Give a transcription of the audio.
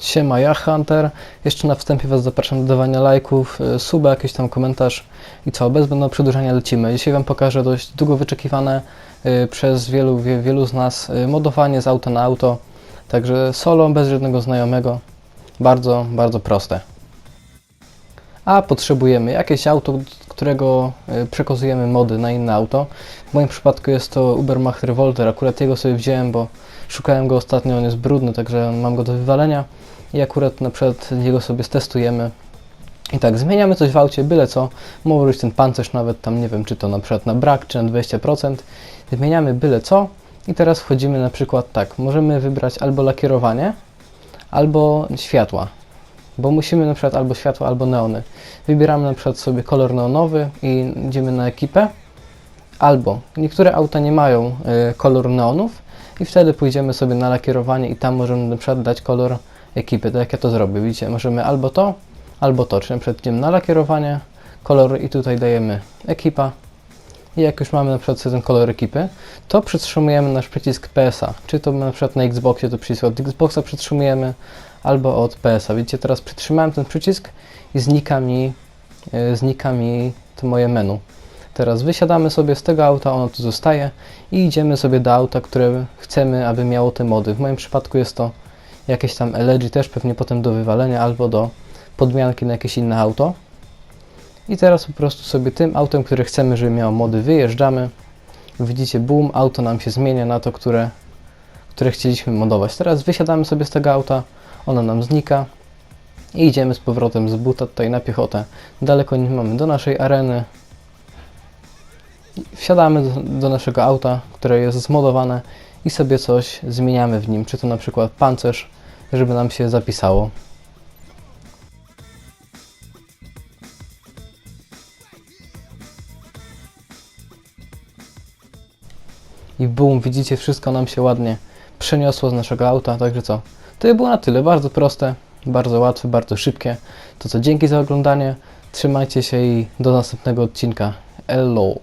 Siema, ja Hunter. Jeszcze na wstępie Was zapraszam do dawania lajków, y, suba, jakiś tam komentarz i co, bez zbędnego przedłużania lecimy. Dzisiaj Wam pokażę dość długo wyczekiwane y, przez wielu, wie, wielu z nas y, modowanie z auta na auto. Także solo, bez żadnego znajomego. Bardzo, bardzo proste. A potrzebujemy jakieś auto, którego y, przekazujemy mody na inne auto. W moim przypadku jest to Ubermacht Revolter. Akurat jego sobie wziąłem, bo szukałem go ostatnio, on jest brudny, także mam go do wywalenia. I akurat na przykład jego sobie stestujemy. I tak, zmieniamy coś w aucie, byle co. Może być ten pancerz nawet tam, nie wiem, czy to na przykład na brak, czy na 20%. Zmieniamy byle co. I teraz wchodzimy na przykład tak, możemy wybrać albo lakierowanie, albo światła. Bo musimy na przykład albo światła, albo neony. Wybieramy na przykład sobie kolor neonowy i idziemy na ekipę. Albo niektóre auta nie mają y, kolor neonów i wtedy pójdziemy sobie na lakierowanie i tam możemy na przykład dać kolor ekipy, tak jak ja to zrobię. Widzicie, możemy albo to, albo to, czyli na przykład idziemy na lakierowanie, kolor i tutaj dajemy ekipa. I jak już mamy na przykład sobie ten kolor ekipy, to przytrzymujemy nasz przycisk PSA. Czy to na przykład na Xboxie to przycisk od Xboxa przytrzymujemy, albo od PS-a. Widzicie, teraz przytrzymałem ten przycisk i znika mi, yy, znika mi to moje menu. Teraz wysiadamy sobie z tego auta, ono tu zostaje i idziemy sobie do auta, które chcemy, aby miało te mody. W moim przypadku jest to jakieś tam LG też pewnie potem do wywalenia albo do podmianki na jakieś inne auto. I teraz po prostu sobie tym autem, które chcemy, żeby miało mody, wyjeżdżamy. Widzicie, boom, auto nam się zmienia na to, które, które chcieliśmy modować. Teraz wysiadamy sobie z tego auta, ono nam znika i idziemy z powrotem z buta tutaj na piechotę. Daleko nie mamy do naszej areny. Wsiadamy do, do naszego auta, które jest zmodowane i sobie coś zmieniamy w nim, czy to na przykład pancerz, żeby nam się zapisało. I boom, widzicie, wszystko nam się ładnie przeniosło z naszego auta, także co? To by było na tyle, bardzo proste, bardzo łatwe, bardzo szybkie. To co, dzięki za oglądanie, trzymajcie się i do następnego odcinka. Hello!